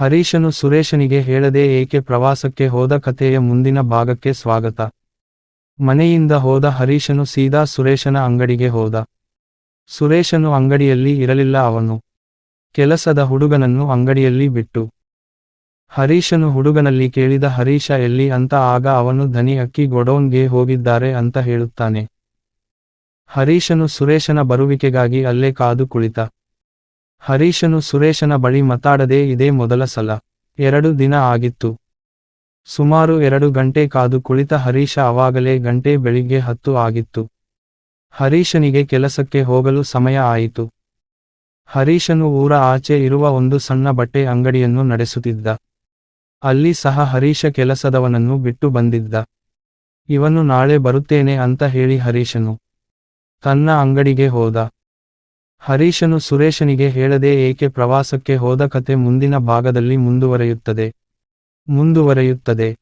ಹರೀಶನು ಸುರೇಶನಿಗೆ ಹೇಳದೆ ಏಕೆ ಪ್ರವಾಸಕ್ಕೆ ಹೋದ ಕಥೆಯ ಮುಂದಿನ ಭಾಗಕ್ಕೆ ಸ್ವಾಗತ. ಮನೆಯಿಂದ ಹೋದ ಹರೀಶನು ಸೀದಾ ಸುರೇಶನ ಅಂಗಡಿಗೆ ಹೋದ. ಸುರೇಶನು ಅಂಗಡಿಯಲ್ಲಿ ಇರಲಿಲ್ಲ ಅವನು. ಕೆಲಸದ ಹುಡುಗನನ್ನು ಅಂಗಡಿಯಲ್ಲಿ ಬಿಟ್ಟು. ಹರೀಶನು ಹುಡುಗನಲ್ಲಿ ಕೇಳಿದ ಹರೀಶ ಎಲ್ಲಿ ಅಂತ ಆಗ ಅವನು ಧನಿ ಅಕ್ಕಿ ಗೊಡೌನ್ಗೆ ಹೋಗಿದ್ದಾರೆ ಅಂತ ಹೇಳುತ್ತಾನೆ. ಹರೀಶನು ಸುರೇಶನ ಬರುವಿಕೆಗಾಗಿ ಅಲ್ಲೇ ಕಾದು ಕುಳಿತ. ಹರೀಶನು ಸುರೇಶನ ಬಳಿ ಮಾತಾಡದೆ ಇದೇ ಮೊದಲ ಸಲ. ಎರಡು ದಿನ ಆಗಿತ್ತು. ಸುಮಾರು ಎರಡು ಗಂಟೆ ಕಾದು ಕುಳಿತ ಹರೀಶ ಅವಾಗಲೇ ಗಂಟೆ ಬೆಳಿಗ್ಗೆ ಹತ್ತು ಆಗಿತ್ತು. ಹರೀಶನಿಗೆ ಕೆಲಸಕ್ಕೆ ಹೋಗಲು ಸಮಯ ಆಯಿತು. ಹರೀಶನು ಊರ ಆಚೆ ಇರುವ ಒಂದು ಸಣ್ಣ ಬಟ್ಟೆ ಅಂಗಡಿಯನ್ನು ನಡೆಸುತ್ತಿದ್ದ. ಅಲ್ಲಿ ಸಹ ಹರೀಶ ಕೆಲಸದವನನ್ನು ಬಿಟ್ಟು ಬಂದಿದ್ದ. ಇವನು ನಾಳೆ ಬರುತ್ತೇನೆ ಅಂತ ಹೇಳಿ ಹರೀಶನು ತನ್ನ ಅಂಗಡಿಗೆ ಹೋದ. ಹರೀಶನು ಸುರೇಶನಿಗೆ ಹೇಳದೆ ಏಕೆ ಪ್ರವಾಸಕ್ಕೆ ಹೋದ ಕತೆ ಮುಂದಿನ ಭಾಗದಲ್ಲಿ ಮುಂದುವರೆಯುತ್ತದೆ. ಮುಂದುವರೆಯುತ್ತದೆ.